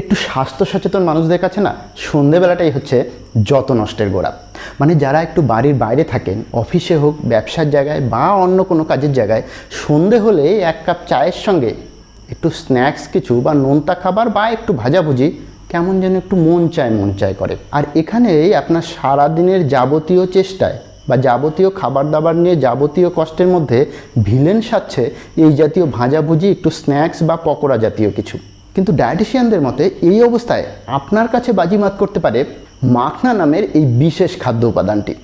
একটু স্বাস্থ্য সচেতন মানুষদের কাছে না সন্ধেবেলাটাই হচ্ছে যত নষ্টের গোড়া। মানে যারা একটু বাড়ির বাইরে থাকেন, অফিসে হোক, ব্যবসার জায়গায় বা অন্য কোনো কাজের জায়গায়, সন্ধে হলে এক কাপ চায়ের সঙ্গে একটু স্ন্যাক্স কিছু বা নোনতা খাবার বা একটু ভাজাভুজি কেমন যেন একটু মন চায় মন চায় করে। আর এখানেই আপনার সারাদিনের যাবতীয় চেষ্টায় বা যাবতীয় খাবার দাবার নিয়ে যাবতীয় কষ্টের মধ্যে ভিলেন সাচ্ছে এই জাতীয় ভাজাভুজি, একটু স্ন্যাক্স বা পকোড়া জাতীয় কিছু। কিন্তু ডায়েটিশিয়ানদের মতে এই অবস্থায় আপনার কাছে বাজিমাত করতে পারে মাখনা নামের এই বিশেষ খাদ্য উপাদানটি।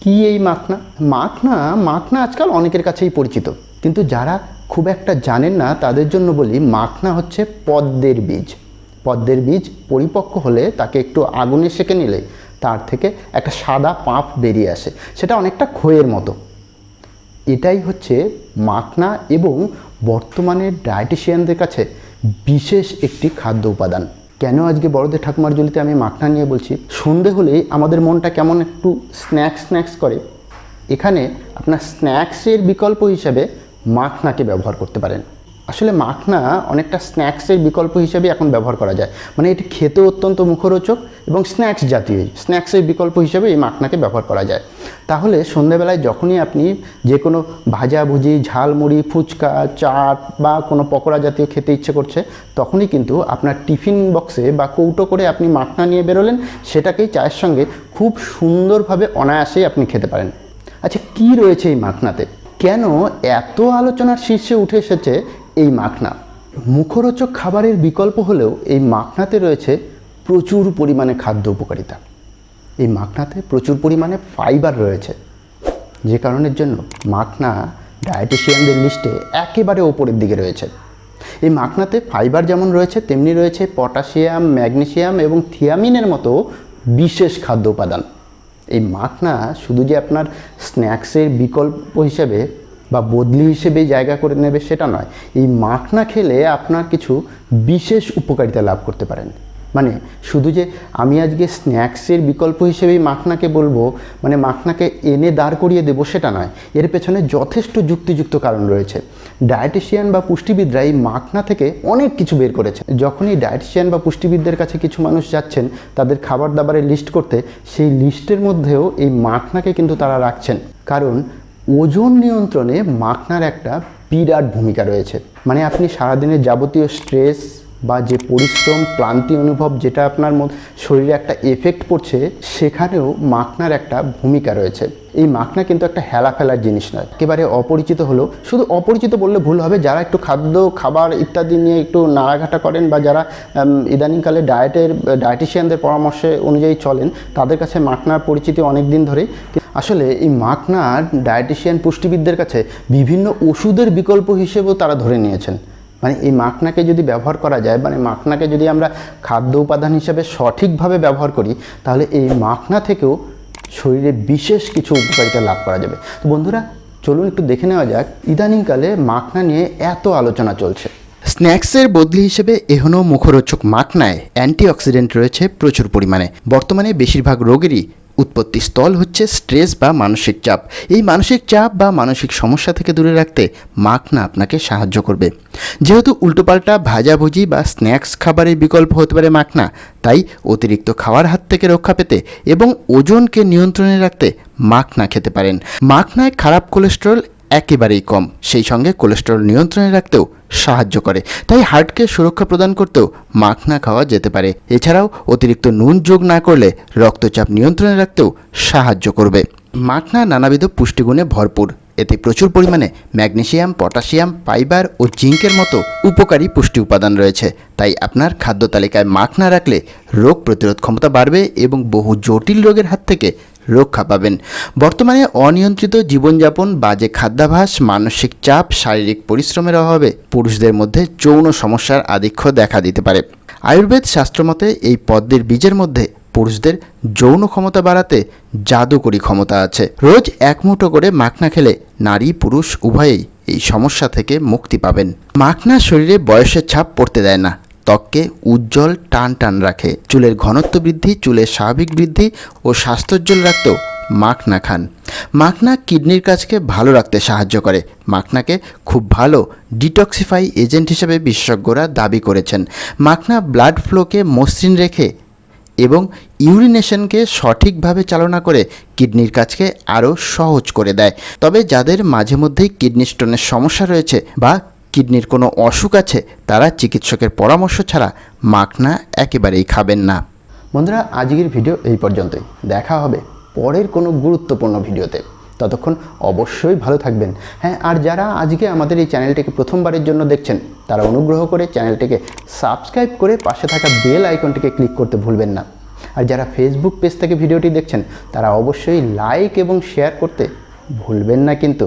কি এই মাখনা? মাখনা মাখনা আজকাল অনেকের কাছেই পরিচিত। কিন্তু যারা খুব একটা জানেন না, তাদের জন্য বলি মাখনা হচ্ছে পদ্মের বীজ। পদ্মের বীজ পরিপক্ক হলে তাকে একটু আগুনে সেঁকে নিলে তার থেকে একটা সাদা পাঁপ বেরিয়ে আসে। সেটা অনেকটা খইয়ের মতো। এটাই হচ্ছে মাখনা এবং বর্তমানে ডায়েটিশিয়ানদের কাছে বিশেষ একটি খাদ্য উপাদান। কেন আজকে বড়দের ঠাকুমার জলিতে আমি মাখনা নিয়ে বলছি? সন্ধে হলেই আমাদের মনটা কেমন একটু স্ন্যাক্স স্ন্যাক্স করে। এখানে আপনার স্ন্যাক্সের বিকল্প হিসাবে মাখনাকে ব্যবহার করতে পারেন। আসলে মাখনা অনেকটা স্ন্যাক্সের বিকল্প হিসেবে এখন ব্যবহার করা যায়। মানে এটি খেতে অত্যন্ত মুখরোচক এবং স্ন্যাক্স জাতীয় স্ন্যাক্সের বিকল্প হিসেবে এই মাখনাকে ব্যবহার করা যায়। তাহলে সন্ধ্যাবেলায় যখনই আপনি যে কোনো ভাজাভুজি, ঝালমুড়ি, ফুচকা, চাট বা কোনো পকোড়া জাতীয় খেতে ইচ্ছে করছে, তখনই কিন্তু আপনার টিফিন বক্সে বা কৌটো করে আপনি মাখনা নিয়ে বেরোলেন, সেটাকেই চায়ের সঙ্গে খুব সুন্দরভাবে অনায়াসেই আপনি খেতে পারেন। আচ্ছা কি রয়েছে এই মাখনাতে? কেন এত আলোচনার শীর্ষে উঠে এসেছে এই মাখনা। মুখরোচক খাবারের বিকল্প হলেও এই মাখনাতে রয়েছে প্রচুর পরিমাণে খাদ্য উপকারিতা। এই মাখনাতে প্রচুর পরিমাণে ফাইবার রয়েছে। যে কারণের জন্য মাখনা ডায়েটিশিয়ানদের লিস্টে একেবারে ওপরের দিকে রয়েছে। এই মাখনাতে ফাইবার যেমন রয়েছে, তেমনি রয়েছে পটাশিয়াম ম্যাগনেসিয়াম এবং থিয়ামিনের মতো বিশেষ খাদ্য উপাদান। এই মাখনা শুধু যে আপনার স্ন্যাক্সের বিকল্প হিসেবে বা বদলি হিসেবে জায়গা করে নেবে সেটা নয়। এই মাখনা খেলে আপনার কিছু বিশেষ উপকারিতা লাভ করতে পারেন। মানে শুধু যে আমি আজকে স্ন্যাক্সের বিকল্প হিসেবেই মাখনাকে বলব মানে মাখনাকে এনে দাঁড় করিয়ে দেবো সেটা নয়। এর পেছনে যথেষ্ট যুক্তিযুক্ত কারণ রয়েছে। ডায়েটিশিয়ান বা পুষ্টিবিদরা এই মাখনা থেকে অনেক কিছু বের করেছে যখনই ডায়েটিশিয়ান বা পুষ্টিবিদদের কাছে কিছু মানুষ যাচ্ছেন, তাদের খাবার দাবারের লিস্ট করতে, সেই লিস্টের মধ্যেও এই মাখনাকে কিন্তু তারা রাখছেন। কারণ ওজন নিয়ন্ত্রণে মাখনার একটা বিরাট ভূমিকা রয়েছে। মানে আপনি সারাদিনের যাবতীয় স্ট্রেস বা যে পরিশ্রম, ক্লান্তি অনুভব যেটা আপনার শরীরে একটা এফেক্ট পড়ছে, সেখানেও মাখনার একটা ভূমিকা রয়েছে। এই মাখনা কিন্তু একটা হেলা ফেলার জিনিস নয়। একেবারে অপরিচিত হলেও, শুধু অপরিচিত বললে ভুল হবে, যারা একটু খাদ্য, খাবার ইত্যাদি নিয়ে একটু নাড়াঘাটা করেন বা যারা ইদানিংকালে ডায়েটের ডায়েটিশিয়ানদের পরামর্শে অনুযায়ী চলেন, তাদের কাছে মাখনার পরিচিতি অনেক দিন ধরেই। আসলে এই মাখনার ডায়েটিশিয়ান পুষ্টিবিদদের কাছে বিভিন্ন ওষুধের বিকল্প হিসেবেও তারা ধরে নিয়েছেন। মানে এই মাখনাকে যদি ব্যবহার করা যায় মানে মাখনাকে যদি আমরা খাদ্য উপাদান হিসেবে সঠিকভাবে ব্যবহার করি, তাহলে এই মাখনা থেকেও শরীরে বিশেষ কিছু উপকারিতা লাভ করা যাবে। তো বন্ধুরা, চলুন একটু দেখে নেওয়া যাক, ইদানিংকালে মাখনা নিয়ে এত আলোচনা চলছে। স্ন্যাক্সের বদলি হিসেবে এখনও মুখরোচক মাখনায় অ্যান্টিঅক্সিডেন্ট রয়েছে প্রচুর পরিমাণে। বর্তমানে বেশিরভাগ রোগেরই উৎপত্তি স্থল হচ্ছে স্ট্রেস বা মানসিক চাপ। এই মানসিক চাপ বা মানসিক সমস্যা থেকে দূরে রাখতে মাখনা আপনাকে সাহায্য করবে। যেহেতু উল্টোপাল্টা ভাজাভুজি বা স্ন্যাক্স খাবারের বিকল্প হতে পারে মাখনা, তাই অতিরিক্ত খাওয়ার হাত থেকে রক্ষা পেতে এবং ওজনকে নিয়ন্ত্রণে রাখতে মাখনা খেতে পারেন। মাখনায় খারাপ কোলেস্টেরল একেবারেই কম, সেই সঙ্গে কোলেস্টেরল নিয়ন্ত্রণে রাখতেও সাহায্য করে। তাই হার্টকে সুরক্ষা প্রদান করতেও মাখনা খাওয়া যেতে পারে। এছাড়াও অতিরিক্ত নুন যোগ না করলে রক্তচাপ নিয়ন্ত্রণে রাখতেও সাহায্য করবে। মাখনা নানাবিধ পুষ্টিগুণে ভরপুর। এতে প্রচুর পরিমাণে ম্যাগনেশিয়াম পটাশিয়াম, ফাইবার ও জিঙ্কের মতো উপকারী পুষ্টি উপাদান রয়েছে। তাই আপনার খাদ্য তালিকায় মাখনা রাখলে রোগ প্রতিরোধ ক্ষমতা বাড়বে এবং বহু জটিল রোগের হাত থেকে রক্ষা পাবেন। বর্তমানে অনিয়ন্ত্রিত জীবনযাপন, বাজে খাদ্যাভাস মানসিক চাপ, শারীরিক পরিশ্রমের অভাবে পুরুষদের মধ্যে যৌন সমস্যার আধিক্য দেখা দিতে পারে। আয়ুর্বেদ শাস্ত্রমতে এই পদ্মের বীজের মধ্যে পুরুষদের যৌন ক্ষমতা বাড়াতে জাদুকরী ক্ষমতা আছে। রোজ এক মুঠো করে মাখনা খেলে নারী, পুরুষ উভয়েই এই সমস্যা থেকে মুক্তি পাবেন। মাখনা শরীরে বয়সের ছাপ পড়তে দেয় না। ত্বককে উজ্জ্বল টান টান রাখে। চুলের ঘনত্ব বৃদ্ধি, চুলের স্বাভাবিক বৃদ্ধি ও স্বাস্থ্যোজ্জ্বল রাখতেও মাখনা খান। মাখনা কিডনির কাজকে ভালো রাখতে সাহায্য করে। মাখনাকে খুব ভালো ডিটক্সিফাই এজেন্ট হিসেবে বিশেষজ্ঞরা দাবি করেছেন। মাখনা ব্লাড ফ্লোকে মসৃণ রেখে এবং ইউরিনেশনকে সঠিকভাবে চালনা করে কিডনির কাজকে আরও সহজ করে দেয়। তবে যাদের মাঝে মধ্যেই কিডনি স্টোনের সমস্যা রয়েছে বা কিডনির কোনো অসুখ আছে, তারা চিকিৎসকের পরামর্শ ছাড়া মাখনা একেবারেই খাবেন না। বন্ধুরা, আজকের ভিডিও এই পর্যন্তই। দেখা হবে পরের কোনো গুরুত্বপূর্ণ ভিডিওতে। ততক্ষণ অবশ্যই ভালো থাকবেন। হ্যাঁ আর যারা আজকে আমাদের এই চ্যানেলটিকে প্রথমবারের জন্য দেখছেন, তারা অনুগ্রহ করে চ্যানেলটিকে সাবস্ক্রাইব করে পাশে থাকা বেল আইকনটিকে ক্লিক করতে ভুলবেন না। আর যারা ফেসবুক পেজ থেকে ভিডিওটি দেখছেন, তারা অবশ্যই লাইক এবং শেয়ার করতে ভুলবেন না কিন্তু।